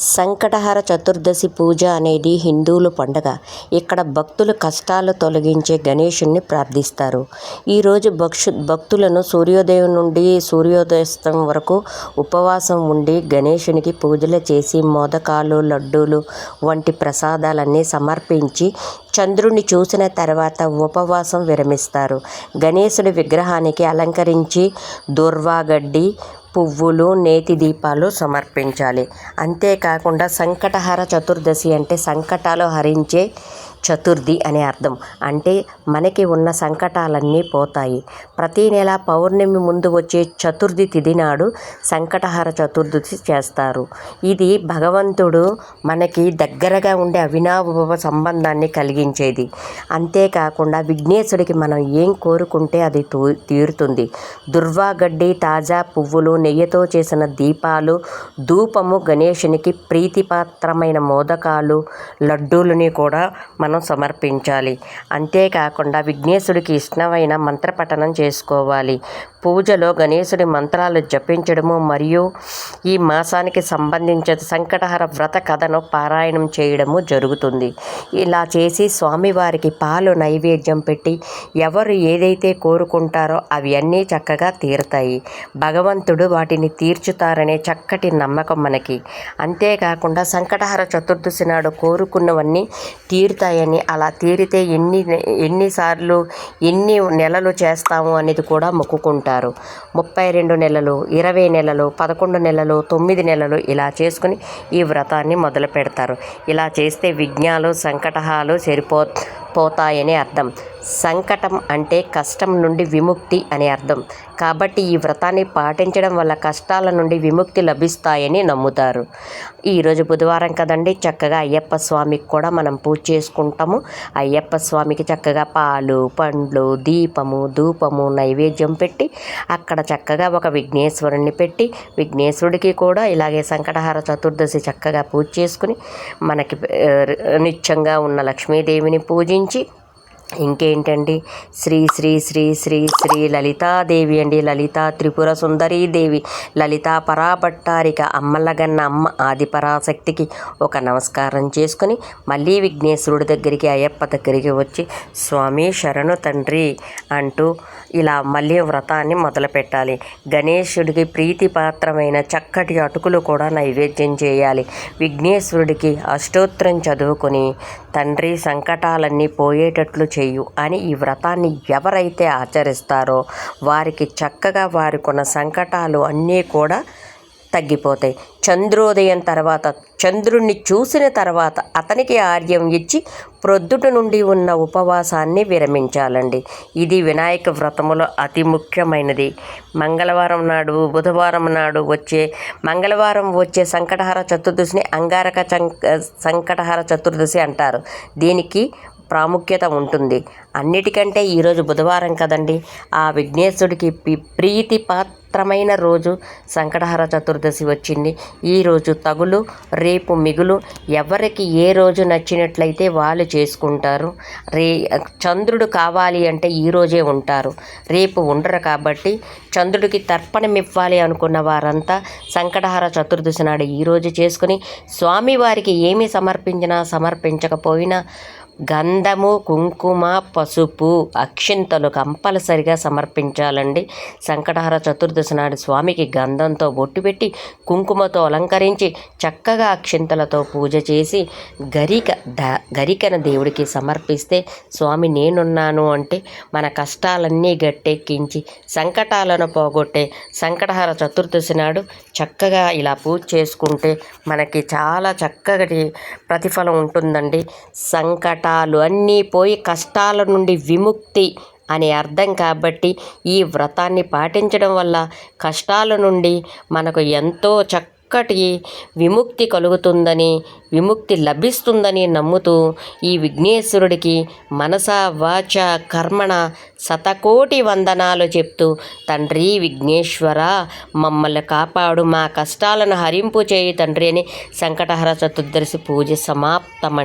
సంకటహర చతుర్దశి పూజ అనేది హిందువుల పండగ. ఇక్కడ భక్తులు కష్టాలు తొలగించే గణేషుణ్ణి ప్రార్థిస్తారు. ఈరోజు భక్షు భక్తులను సూర్యోదయం నుండి సూర్యోదయాస్తం వరకు ఉపవాసం ఉండి గణేషునికి పూజలు చేసి మోదకాలు లడ్డూలు వంటి ప్రసాదాలన్నీ సమర్పించి చంద్రుణ్ణి చూసిన తర్వాత ఉపవాసం విరమిస్తారు. గణేశుడి విగ్రహానికి అలంకరించి దుర్వాగడ్డి పువ్వులు నేతి దీపాలు సమర్పించాలి. అంతేకాకుండా సంకటహర చతుర్దశి అంటే సంకటాలు హరించే చతుర్థి అనే అర్థం. అంటే మనకి ఉన్న సంకటాలన్నీ పోతాయి. ప్రతీ నెల పౌర్ణమి ముందు వచ్చే చతుర్థి తిథి నాడు సంకటహర చతుర్థి చేస్తారు. ఇది భగవంతుడు మనకి దగ్గరగా ఉండే అవినాభవ సంబంధాన్ని కలిగించేది. అంతేకాకుండా విఘ్నేశుడికి మనం ఏం కోరుకుంటే అది తీరుతుంది. దుర్వాగడ్డి తాజా పువ్వులు నెయ్యితో చేసిన దీపాలు ధూపము గణేశునికి ప్రీతిపాత్రమైన మోదకాలు లడ్డూలని కూడా మన సమర్పించాలి. అంతేకాకుండా విఘ్నేశుడికి ఇష్టమైన మంత్రపఠనం చేసుకోవాలి. పూజలో గణేశుడి మంత్రాలు జపించడము మరియు ఈ మాసానికి సంబంధించిన సంకటహర వ్రత కథను పారాయణం చేయడము జరుగుతుంది. ఇలా చేసి స్వామివారికి పాలు నైవేద్యం పెట్టి ఎవరు ఏదైతే కోరుకుంటారో అవి అన్నీ చక్కగా తీరుతాయి. భగవంతుడు వాటిని తీర్చుతారనే చక్కటి నమ్మకం మనకి. అంతేకాకుండా సంకటహర చతుర్దశి నాడు కోరుకున్నవన్నీ తీరుతాయి తీరుతాయని అలా తీరితే ఎన్ని ఎన్నిసార్లు ఎన్ని నెలలు చేస్తాము అనేది కూడా మొక్కుకుంటారు. ముప్పై రెండు నెలలు ఇరవై నెలలు పదకొండు నెలలు తొమ్మిది నెలలు ఇలా చేసుకుని ఈ వ్రతాన్ని మొదలు పెడతారు ఇలా చేస్తే విఘ్నాలు సంకటహాలు సరిపో పోతాయని అర్థం. సంకటం అంటే కష్టం నుండి విముక్తి అని అర్థం. కాబట్టి ఈ వ్రతాన్ని పాటించడం వల్ల కష్టాల నుండి విముక్తి లభిస్తాయని నమ్ముతారు. ఈరోజు బుధవారం కదండి చక్కగా అయ్యప్ప స్వామికి కూడా మనం పూజ చేసుకుంటాము. అయ్యప్ప స్వామికి చక్కగా పాలు పండ్లు దీపము ధూపము నైవేద్యం పెట్టి అక్కడ చక్కగా ఒక విఘ్నేశ్వరుణ్ణి పెట్టి విఘ్నేశ్వరుడికి కూడా ఇలాగే సంకటహార చతుర్దశి చక్కగా పూజ చేసుకుని మనకి నిత్యంగా ఉన్న లక్ష్మీదేవిని పూజించి ఇంకేంటండి? శ్రీ శ్రీ శ్రీ శ్రీ శ్రీ లలితాదేవి అండి. లలితా త్రిపుర సుందరీదేవి లలితా పరాభట్టారిక అమ్మలగన్న అమ్మ ఆదిపరాశక్తికి ఒక నమస్కారం చేసుకొని మళ్ళీ విఘ్నేశ్వరుడి దగ్గరికి అయ్యప్ప దగ్గరికి వచ్చి స్వామి శరణు తండ్రి అంటూ ఇలా మళ్ళీ వ్రతాన్ని మొదలుపెట్టాలి. గణేశుడికి ప్రీతిపాత్రమైన చక్కటి అటుకులు కూడా నైవేద్యం చేయాలి. విఘ్నేశ్వరుడికి అష్టోత్తరం చదువుకొని తండ్రి సంకటాలన్నీ పోయేటట్లు చేయు అని ఈ వ్రతాన్ని ఎవరైతే ఆచరిస్తారో వారికి చక్కగా వారికున్న సంకటాలు అన్నీ కూడా తగ్గిపోతాయి. చంద్రోదయం తర్వాత చంద్రుణ్ణి చూసిన తర్వాత అతనికి ఆర్యం ఇచ్చి ప్రొద్దుట నుండి ఉన్న ఉపవాసాన్ని విరమించాలండి. ఇది వినాయక వ్రతములో అతి ముఖ్యమైనది. మంగళవారం నాడు బుధవారం నాడు వచ్చే మంగళవారం వచ్చే సంకటహర చతుర్దశిని అంగారక సంకటహర చతుర్దశి అంటారు. దీనికి ప్రాముఖ్యత ఉంటుంది. అన్నిటికంటే ఈరోజు బుధవారం కదండి. ఆ విఘ్నేశ్వరుడికి ప్రీతి పాత్రమైన రోజు. సంకటహర చతుర్దశి వచ్చింది. ఈరోజు తగులు రేపు మిగులు. ఎవరికి ఏ రోజు నచ్చినట్లయితే వాళ్ళు చేసుకుంటారు. రే చంద్రుడు కావాలి అంటే ఈరోజే ఉంటారు. రేపు ఉండరు కాబట్టి చంద్రుడికి తర్పణం ఇవ్వాలి అనుకున్న వారంతా సంకటహర చతుర్దశి నాడు ఈరోజు చేసుకుని స్వామివారికి ఏమి సమర్పించినా సమర్పించకపోయినా గంధము కుంకుమ పసుపు అక్షింతలు కంపల్సరిగా సమర్పించాలండి. సంకటహర చతుర్దశి నాడు స్వామికి గంధంతో బొట్టు పెట్టి కుంకుమతో అలంకరించి చక్కగా అక్షింతలతో పూజ చేసి గరిక ద గరికన దేవుడికి సమర్పిస్తే స్వామి నేనున్నాను అంటే మన కష్టాలన్నీ గట్టెక్కించి సంకటాలను పోగొట్టే సంకటహర చతుర్దశి నాడు చక్కగా ఇలా పూజ చేసుకుంటే మనకి చాలా చక్కటి ప్రతిఫలం ఉంటుందండి. సంకట వ్రతాలు అన్నీ పోయి కష్టాల నుండి విముక్తి అనే అర్థం కాబట్టి ఈ వ్రతాన్ని పాటించడం వల్ల కష్టాల నుండి మనకు ఎంతో చక్కటి విముక్తి కలుగుతుందని విముక్తి లభిస్తుందని నమ్ముతూ ఈ విఘ్నేశ్వరుడికి మనస వాచ కర్మణ శతకోటి వందనాలు చెప్తూ తండ్రి విఘ్నేశ్వర మమ్మల్ని కాపాడు మా కష్టాలను హరింపు చేయి తండ్రి అని సంకటహర చతుర్దశి పూజ సమాప్తమని